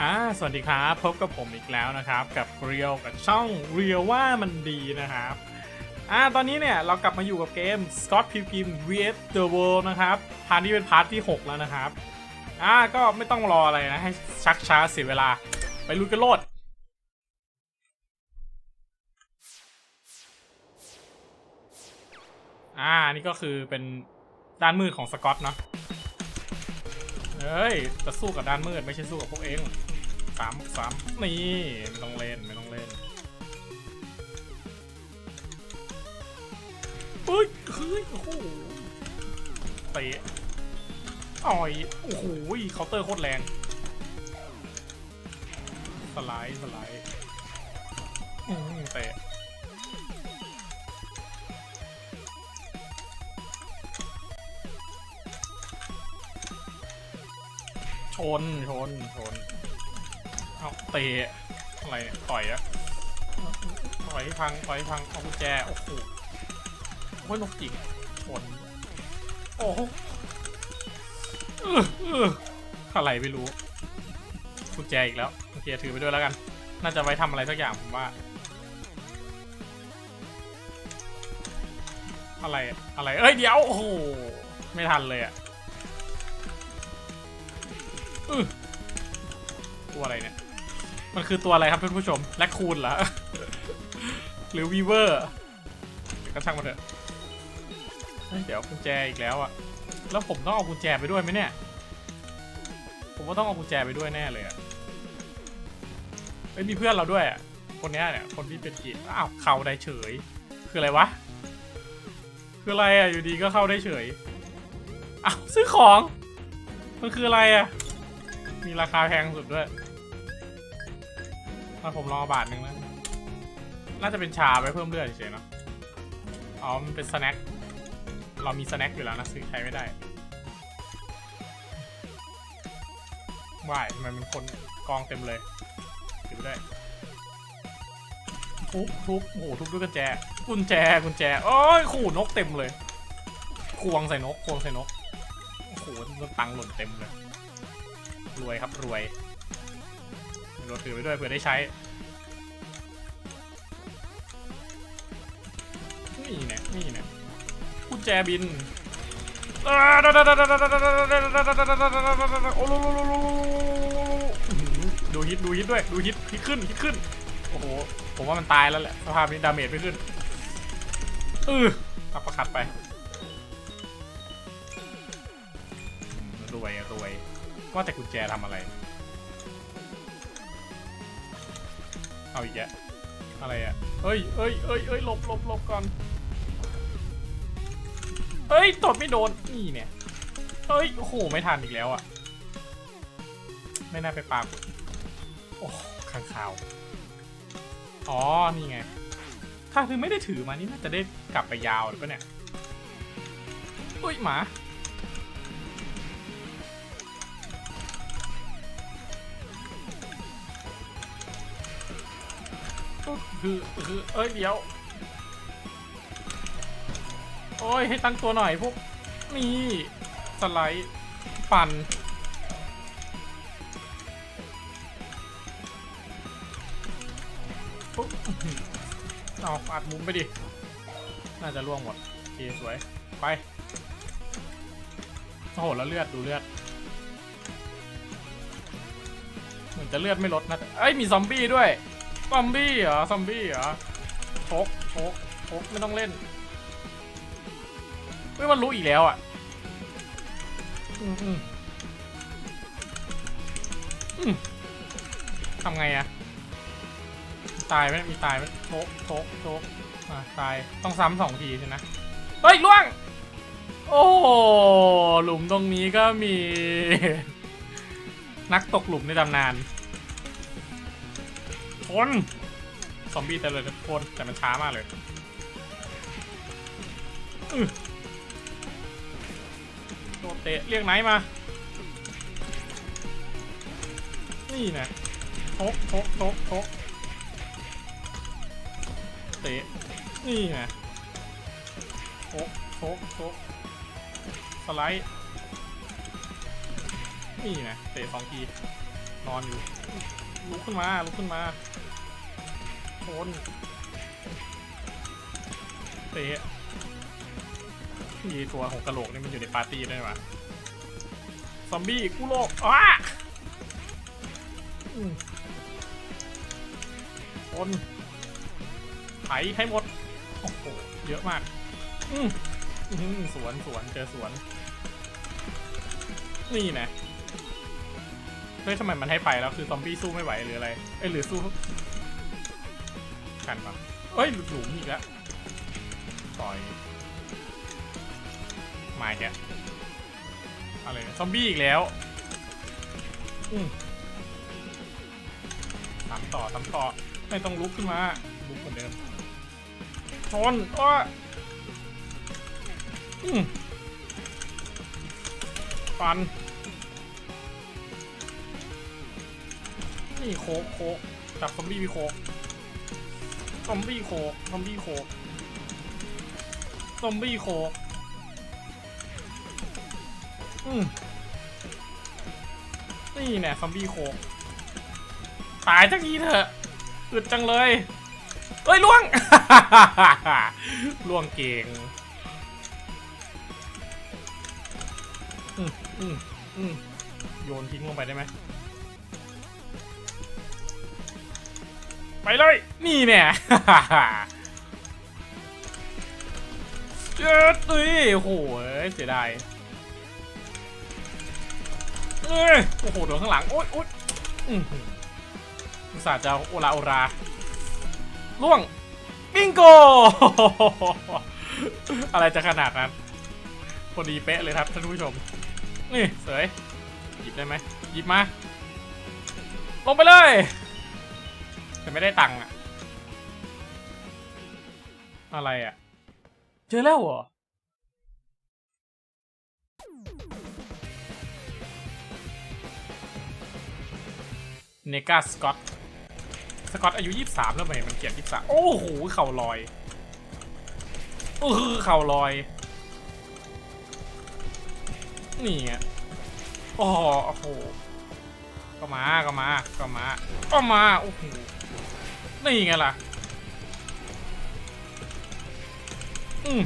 อ่าสวัสดีครับพบกับผมอีกแล้วนะครับ กับเรียวกับช่องเรียวว่ามันดีนะครับอ่าตอนนี้เนี่ยเรากลับมาอยู่กับเกม Scott Pilgrim vs The World นะครับพาร์ทนี้เป็นพาร์ทที่ 6 แล้วนะครับอ่าก็ไม่ต้องรออะไรนะให้ชักช้าเสียเวลา ไปลุยกันโลดอ่านี่ก็คือเป็นด้านมืดของสกอตเนาะเฮ้ยจะสู้กับด้านมืดไม่ใช่สู้กับพวกเอง สามสามนี่ไม่ต้องเล่นไม่ต้องเล่นเฮ้ยเฮ้ยโอ้โหเตะอ่อยโอ้โหเคาน์เตอร์โคตรแรงสไลด์สไลด์อืมเตะชนชนชน เตะอะไรเนี่ยต่อยอะต่อยพังต่อยพังเอากุญแจโอ้โหโอ้ยนกจิกชนโอ้โหออออะไรไม่รู้กุญแจอีกแล้วโอเคถือไปด้วยแล้วกัน น่าจะไว้ทำอะไรสักอย่างผมว่า อะไรอะไรเอ้ยเดี๋ยวโอ้โหไม่ทันเลยอะอือตัวอะไรเนี่ย มันคือตัวอะไรครับท่านผู้ชมแลคคูนเหรอ หรือวีเวอร์ก็ช่างมันเถอะเดี๋ยวกุญแจอีกแล้วอะแล้วผมต้องเอากุญแจไปด้วยไหมเนี่ย ผมว่าต้องเอากุญแจไปด้วยแน่เลยอะเฮ้ยมีเพื่อนเราด้วยอะคนนี้เนี่ย คนที่เป็นกีอ้าวเข้าได้เฉย คืออะไรวะ คืออะไรอะอยู่ดีก็เข้าได้เฉยอ้าวซื้อของ มันคืออะไรอะมีราคาแพงสุดด้วย มาผมลองบาทหนึ่งแล้วน่าจะเป็นชาไปเพิ่มเลือดเฉยเนาะ อ๋อ มันเป็นสแน็ค เรามีสแน็คอยู่แล้วนะซื้อใช้ไม่ได้ว่ายทำไมมันคนกองเต็มเลยถือได้ทุบทุบโอ้โหทุบด้วยกุญแจ กุญแจ กุญแจโอ้ยขู่นกเต็มเลย ควงใส่นก ควงใส่นก โอ้โหตังค์หล่นเต็มเลย รวยครับรวยรถถือไปด้วยเผื่อได้ใช้ นี่เนี่ยนี่เนี่ยกุญแจบินโอ้โหดูฮิตดูฮิตด้วยดูฮิตฮิตขึ้นฮิตขึ้นโอ้โหผมว่ามันตายแล้วแหละสภาพนี้ดาเมจไม่ขึ้นเอออัปประคัดไปรวยรวยว่าแต่กุญแจทำอะไร เอาอีกแก อะไรอะเอ้ยเอ้ยเอ้ยเอ้ยหลบหลบหลบก่อนเอ้ยตดไม่โดน นี่เนี่ยเอ้ยโอ้โหไม่ทันอีกแล้วอะไม่น่าไปปากโอ้ข้างข่าว อ๋อ นี่ไง ถ้าคือไม่ได้ถือมานี่น่าจะได้กลับไปยาวหรือเปล่าเนี่ยเอ้ยหมา คือคือเอ้ยเดี๋ยว โอ้ยให้ตั้งตัวหน่อยพวกนี่สไลด์ปั่นปุ๊บออหือเอาอัดมุมไปดิ น่าจะล่วงหมดโอเคสวย ไป โอ้โห แล้วเลือด ดูเลือด เหมือนจะเลือดไม่ลดนะ เอ้ย มีซอมบี้ด้วย ซอมบี้เหรอ ซอมบี้เหรอโชกโชกโชกไม่ต้องเล่นเฮ้ยมันรู้อีกแล้วอะทำไงอะ ตายไหมมีตายไหมโชกโชกโชกอะตาย ต้องซ้ำสองทีใช่ไหมเฮ้ยล่วง โอ้หลุมตรงนี้ก็มี นักตกหลุมในตำนาน ชนซอมบี้แต่เลยชนแต่มันช้ามากเลยโดนเตะเรียกไหนมา นี่นะโชกโชกโชกโชกเตะ นี่นะโชกโชกโชกสไลด์ นี่นะเตะสองที นอนอยู่ลุกขึ้นมาลุกขึ้นมาชนเตะนี่ตัวของกระโหลกนี่มันอยู่ในปาร์ตี้ได้วยวะซอมบี้กู้โลกอ้าอืมชนไถให้หมด โอ้โห เยอะมาก อืมสวนสวนเจอสวน นี่นะ เฮ้ยทำไมมันให้ไปแล้วคือซอมบี้สู้ไม่ไหวหรืออะไรเอ้ยหรือสู้กันปะเอ้ยหลุมอีกแล้วต่อยมาอีกอะไรนะซอมบี้อีกแล้วอืมทำต่อทำต่อไม่ต้องลุกขึ้นมาลุกเหมือนเดิมชนอ้ออืมฟัน นี่โคกโคกจับซอมบี้มีโคกซอมบี้โคกซอมบี้โคกซอมบี้โคกอืมนี่แน่ซอมบี้โคกตายสักทีเถอะอึดจังเลยเอ้ยล่วงล่วงเก่งอืมอืมอืมโยนทิ้งลงไปได้ไหม ไปเลย นี่เนี่ยเจ็ดเอ้ยโอ้โหเสียดายเอ้ยโอ้โหโดนข้างหลัง โอ๊ยโอ๊ยอื้อหืออุตส่าห์จะโอลาโอราล่วงบิงโก อะไรจะขนาดนั้นพอดีเป๊ะเลยครับท่านผู้ชม นี่ เสยหยิบได้ไหมหยิบมา ลงไปเลย แต่ไม่ได้ตังค์อะอะไรอะเจอแล้วเหรอเนกาสกอตสกอตอายุ 23 แล้วทำไมมันเขียน23 โอ้โห เข่าลอยเออเข่าลอย นี่ไงโอ้โห ก็มา ก็มา ก็มา ก็มา โอ้โห นี่ไงล่ะ อืม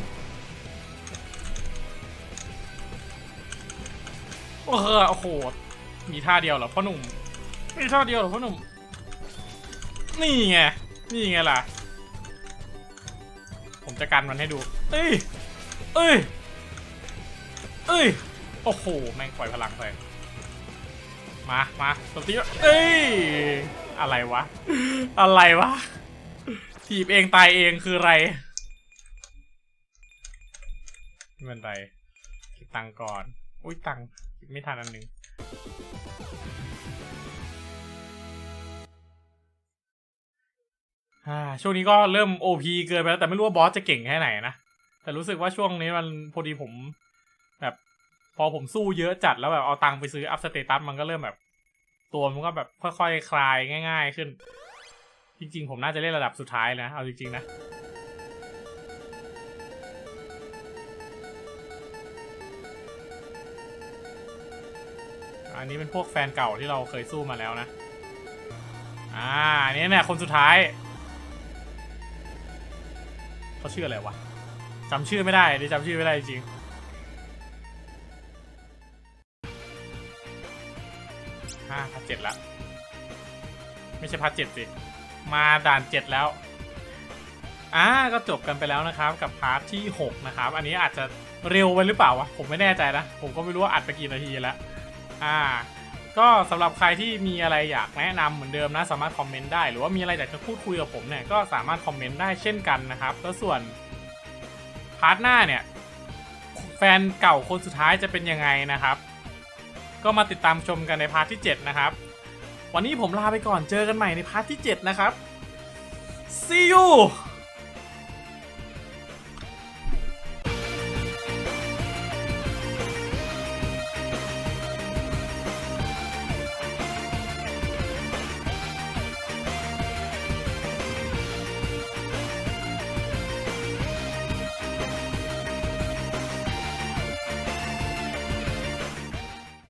โอ้โหโอ้โห มีท่าเดียวเหรอพ่อหนุ่ม มีท่าเดียวเหรอพ่อหนุ่ม นี่ไง นี่ไงล่ะ ผมจะกันมันให้ดู เอ้ย เอ้ย เอ้ย โอ้โห แม่งปล่อยพลังไป มามาตบตีเอ้ยอะไรวะ อะไรวะถีบเองตายเองคืออะไรไม่เป็นไรตังก่อน อุ้ยตังไม่ทันอันหนึ่งอ่าช่วงนี้ก็เริ่ม OP เกินไปแล้วแต่ไม่รู้ว่าบอสจะเก่งแค่ไหนนะ แต่รู้สึกว่าช่วงนี้มันพอดีผม แบบ อผมสู้เยอะจัดแล้วแบบเอาตังค์ไปซื้ออัพสเตตัสมันก็เริ่มแบบ ตัวมันก็แบบค่อยๆคลายง่าย ๆ ขึ้น จริง ๆ ผมน่าจะเล่นระดับสุดท้ายนะ เอาจริง ๆ นะอันนี้เป็นพวกแฟนเก่าที่เราเคยสู้มาแล้วนะ อ่าอันนี้เนี่ยคนสุดท้าย เขาชื่ออะไรวะจำชื่อไม่ได้ดิจำชื่อไม่ได้จริง เจ็ดละ ไม่ใช่พันเจ็ดสิ มาด่านเจ็ดแล้ว อ่าก็จบกันไปแล้วนะครับ กับพาร์ทที่6นะครับ อันนี้อาจจะเร็วไปหรือเปล่าวะ ผมไม่แน่ใจนะ ผมก็ไม่รู้ว่าอัดไปกี่นาทีแล้ว อ่า ก็สำหรับใครที่มีอะไรอยากแนะนำเหมือนเดิมนะ สามารถคอมเมนต์ได้ หรือว่ามีอะไรอยากจะพูดคุยกับผมเนี่ย ก็สามารถคอมเมนต์ได้เช่นกันนะครับ แล้วส่วนพาร์ทหน้าเนี่ย แฟนเก่าคนสุดท้ายจะเป็นยังไงนะครับ ก็มาติดตามชมกันในพาร์ทที่ 7 นะครับ วันนี้ผมลาไปก่อนเจอกันใหม่ในพาร์ทที่ 7 นะครับ see you